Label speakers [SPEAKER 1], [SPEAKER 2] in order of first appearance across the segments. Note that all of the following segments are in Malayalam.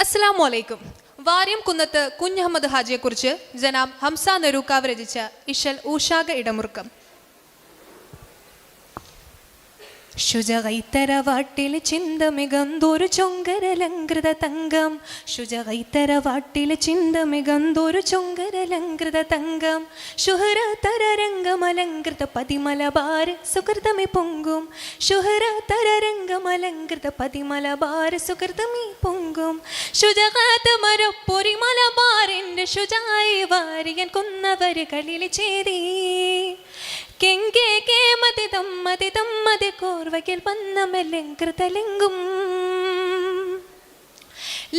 [SPEAKER 1] അസ്സലാമു വലൈക്കും വാര്യം കുന്നത്ത് കുഞ്ഞഹമ്മദ് ഹാജിയെക്കുറിച്ച് ജനാബ് ഹംസ നെരൂക്കാവ് രചിച്ച ഇഷൽ ഊഷാക ഇടമുറുക്കം. ശുചകൈത്തരവാട്ടിൽ ചിന്തമികന്തൊരു ചൊങ്കരലങ്കൃത തങ്കം. ശുചകൈത്തരവാട്ടിൽ ചിന്തമികന്തൊരു ചൊങ്കരലങ്കൃത തങ്കം. ശുഹര തരരംഗമലങ്കൃത പതിമലബാര സുഹൃതമി പൊങ്കും. ശുഹര തരരംഗമലങ്കൃത പതിമലബാര സുഹൃതമി പൊങ്കും. ശുചകാത്ത മലബാറിന്റെ ശുചായി വാരിയൻ കൊന്നവര് കളിൽ ചേരി കെങ്കേ കേമതി തമ്മതി തമ്മതി കോർവകിൽ വന്നമലെങ്കൃതലെങ്കും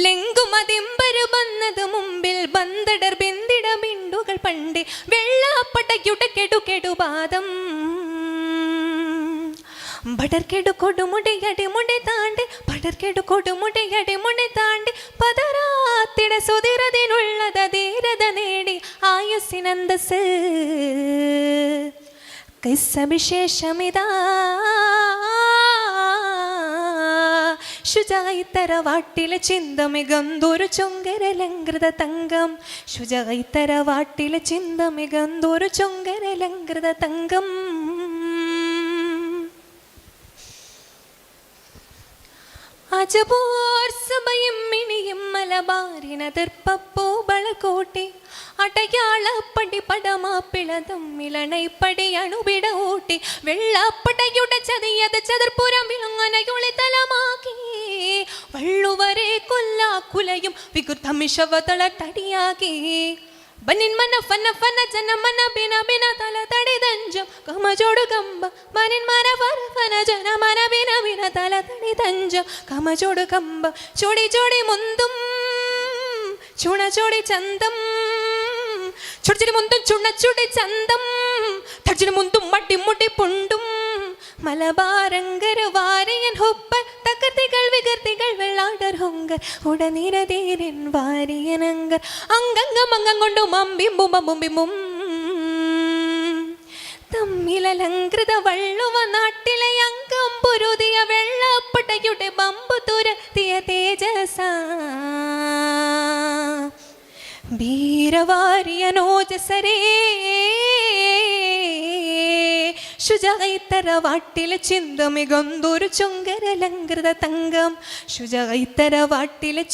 [SPEAKER 1] ലെങ്കുമതിമ്പരു വന്നത് മുമ്പിൽ ബന്തടർ ബിന്ദിട ബിണ്ടുകൾ പണ്ട് വെള്ളാപ്പടയുടെ കെടു കെടുപാദം ബടർക്കെടു കൊടുമുടയടി മുടി താണ്ടി ബടർക്കെടു കൊടുമുടയടി മുടി താണ്ടി പതരാത്തിട സുതിരതിനുള്ളത ധീരത നേടി ആയുസിനന്തസ് കിസ്സവിശേഷമിതാ ശുചായിത്തരവാട്ടിലെ ചിന്തമികന്തൊരു ചുങ്കരലങ്കൃത തങ്കം. ശുചായിത്തരവാട്ടിലെ ചിന്തമികന്തൊരു ചുങ്കരലങ്കൃത തങ്കം. അജപോർ സഭയും മിണിയും മലബാറിനതിർപ്പപ്പോ വളക്കോട്ടെ അടയാളപ്പടി പടമാപ്പിളതും ഇളണൈപ്പടി അണുപിട ഊട്ടി. വെള്ളപ്പടയുടെ ചതിയത് ചതുർപ്പുരം വിളുങ്ങനയുളി തലമാക്കി. വള്ളുവരെ കൊല്ലാക്കുലയും വികൃതമിഷവതള തടിയാക്കി ഫന ജന മന ബിന ബിന തല തടി തഞ്ചം. കമജോട് കമ്പ ബനിൻ മന ഫന ഫന ജന മന ബിന ബിന തല തടി തഞ്ചം. കമജോട് കമ്പ ചൊടി ചൊടി മുന്തും ചുണ ചൊടി ചന്തം. ചുടിച്ചിടി മുന്തും ചുണച്ചുടി ചുടി ചന്തം. തടിച്ചിടി മുന്തും മട്ടിമുട്ടി പുണ്ടും. മലബാരങ്കര വാരിയൻ ഹൊപ്പ തകർത്തികൾ വികർത്തികൾ വെള്ളാടർ ഹൊങ്കർ. ഉടനിരതീരൻ വാരിയനങ്കർ അങ്കങ്കം അംഗം കൊണ്ടും അമ്പിമ്പും ബുംബിമും തമ്മിലലങ്കൃത വള്ളുവ നാട്ടിലെ അംഗം പുരുതിയ വെള്ളപ്പടയുടെ ബമ്പു തുരത്തിയ തേജസ. വീരവാരിയനോജസരേ ശുചൈത്തരവാട്ടിലെ ചിന്തമികന്തൊരു ചുങ്കരലങ്കൃത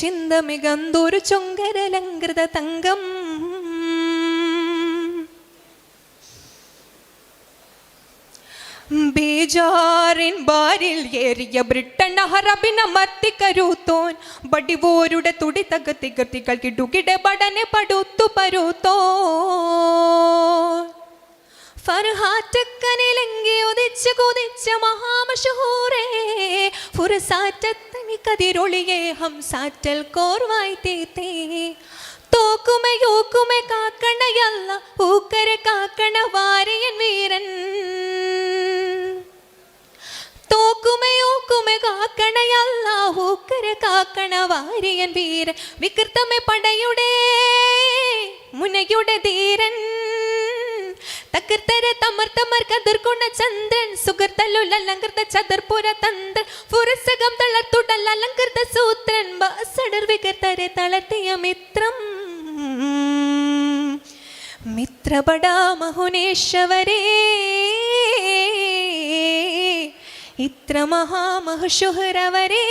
[SPEAKER 1] ചിന്തമികന്തൊരു ചൊങ്കരലങ്കൃത തങ്കം. ബേജാറിൻ ബാരിൽ ഏറിയ ബ്രിട്ടൻ അഹറബിനമർത്തി കരുത്തോൻ ബടിവോരുടെ തുടി തകത്തികത്തികൾ കിടുകിടെ ബടനെ പടുത്തു പരുത്തോ ഫർഹാറ്റക്കനിലെങ്കി ഉദിച്ച് കുതിച്ച മഹാമഷഹൂറേ ഫുറസാറ്റത്തനി കതിരൊളിയെ ഹംസാറ്റൽ കോർവായി തീത്തേ തോക്കുമെ യൂക്കുമെ കാക്കണയല്ല ഊക്കര കാക്കണ വാരിയൻ വീരൻ. കാക്കണ വാരിയൻ വീരൻ വികൃതമേ പടയുടെ മുനയുടെ ധീരൻ. തകർത്തര ഇത്ര മഹാമഹുഷുഹരവരേ.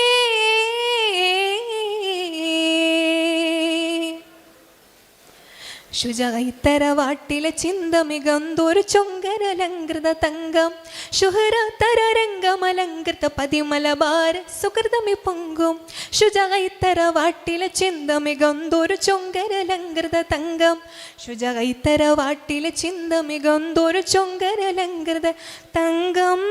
[SPEAKER 1] ശുചൈത്തരവാട്ടിലെ ചിന്തമികന്തൊരു ചൊങ്കരലങ്കൃത തങ്കം ശുഹര തരരംഗമലങ്കൃത പതിമലബാര സുഹൃതമി പൊങ്കും. ശുചൈത്തരവാട്ടിലെ ചിന്തമികന്തൊരു ചൊങ്കരലങ്കൃത തങ്കം ശുചൈത്തരവാട്ടിലെ ചിന്തമികന്തൊരു ചൊങ്കരലങ്കൃത തങ്കം.